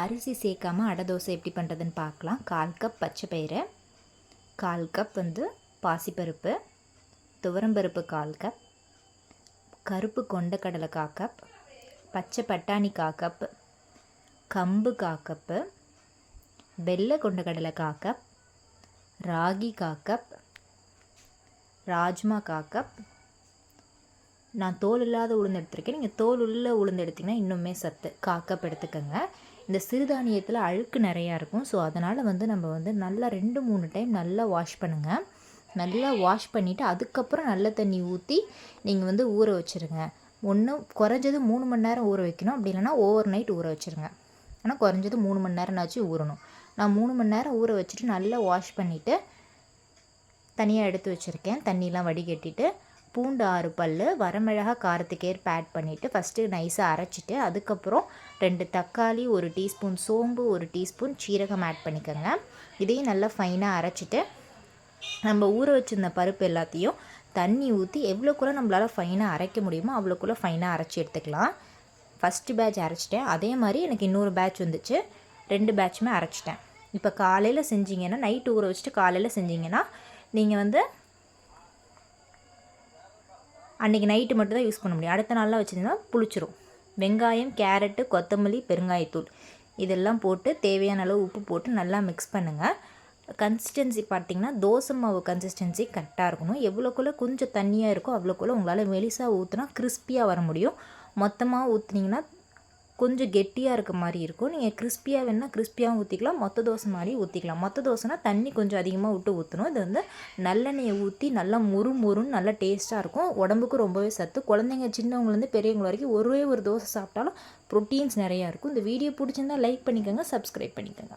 அரிசி சேர்க்காம அடை தோசை எப்படி பண்ணுறதுன்னு பார்க்கலாம். கால் கப் பச்சை பயிறு கால் கப் வந்து பாசிப்பருப்பு துவரம்பருப்பு கால் கப் கருப்பு கொண்டக்கடலை கா கப் பச்சை பட்டாணி கா கப் கம்பு கா கப்பு வெள்ளை கொண்டக்கடலை கா கப் ராகி கா கப் ராஜ்மா கா கப் நான் தோல் இல்லாத உளுந்து எடுத்திருக்கேன். நீங்கள் தோல் உள்ள உளுந்து எடுத்திங்கன்னா இன்னுமே சத்து. காக்கப் எடுத்துக்கோங்க. இந்த சிறுதானியத்தில் அழுக்கு நிறையா இருக்கும். ஸோ அதனால் வந்து நம்ம வந்து நல்லா ரெண்டு மூணு டைம் நல்லா வாஷ் பண்ணுங்கள் நல்லா வாஷ் பண்ணிவிட்டு அதுக்கப்புறம் நல்ல தண்ணி ஊற்றி நீங்கள் வந்து ஊற வச்சுருங்க. ஒன்று குறைஞ்சது மூணு மணி நேரம் ஊற வைக்கணும். அப்படி இல்லைனா ஓவர் நைட் ஊற வச்சுருங்க. ஆனால் குறைஞ்சது மூணு மணி நேரம்னாச்சும் ஊறணும். நான் மூணு மணி நேரம் ஊற வச்சுட்டு நல்லா வாஷ் பண்ணிவிட்டு தனியாக எடுத்து வச்சுருக்கேன். தண்ணியெலாம் வடிகட்டிட்டு பூண்டு ஆறு பல் வரமிளகா காரத்துக்கு பேட் ஆட் பண்ணிவிட்டு ஃபஸ்ட்டு நைஸாக அரைச்சிட்டு அதுக்கப்புறம் ரெண்டு தக்காளி ஒரு டீஸ்பூன் சோம்பு ஒரு டீஸ்பூன் சீரகம் ஆட் பண்ணிக்கோங்க. இதையும் நல்லா ஃபைனாக அரைச்சிட்டு நம்ம ஊற வச்சுருந்த பருப்பு எல்லாத்தையும் தண்ணி ஊற்றி எவ்வளோக்குள்ளே நம்மளால் ஃபைனாக அரைக்க முடியுமோ அவ்வளோக்குள்ளே ஃபைனாக அரைச்சி எடுத்துக்கலாம். ஃபஸ்ட்டு பேட்ச் அரைச்சிட்டேன். அதே மாதிரி எனக்கு இன்னொரு பேட்ச் வந்துச்சு. ரெண்டு பேட்சுமே அரைச்சிட்டேன். இப்போ காலையில் செஞ்சிங்கன்னா நைட்டு ஊற வச்சுட்டு காலையில் செஞ்சிங்கன்னா நீங்கள் வந்து அன்றைக்கி நைட்டு மட்டும் தான் யூஸ் பண்ண முடியும். அடுத்த நாள்லாம் வச்சுருந்தா புளிச்சிரும். வெங்காயம் கேரட்டு கொத்தமல்லி பெருங்காயத்தூள். இதெல்லாம் போட்டு தேவையான அளவு உப்பு போட்டு நல்லா மிக்ஸ் பண்ணுங்கள் கன்சிஸ்டன்சி பார்த்திங்கன்னா தோசை மாவு கன்சிஸ்டன்சி கரெக்டாக இருக்கணும். எவ்வளோக்குள்ளே கொஞ்சம் தண்ணியாக இருக்கோ அவ்வளோக்குள்ளே உங்களால் மெலிசாக ஊற்றினா கிறிஸ்பியாக வர முடியும். மொத்தமாக ஊற்றுனீங்கன்னா கொஞ்சம் கெட்டியாக இருக்க மாதிரி இருக்கும். நீங்கள் கிறிஸ்பியாக வேணால் கிறிஸ்பியாகவும் ஊற்றிக்கலாம் மொத்த தோசை மாதிரி ஊற்றிக்கலாம் மொத்த தோசைனா தண்ணி கொஞ்சம் அதிகமாக விட்டு ஊற்றணும் இது வந்து நல்லெண்ணெயை ஊற்றி நல்லா முறு முறுன்னு நல்லா டேஸ்ட்டாக இருக்கும். உடம்புக்கு ரொம்பவே சத்து. குழந்தைங்க சின்னவங்கலேருந்து பெரியவங்க வரைக்கும் ஒரே ஒரு தோசை சாப்பிட்டாலும் ப்ரோட்டீன்ஸ் நிறையா இருக்கும். இந்த வீடியோ பிடிச்சிருந்தா லைக் பண்ணிக்கோங்க சப்ஸ்கிரைப் பண்ணிக்கோங்க.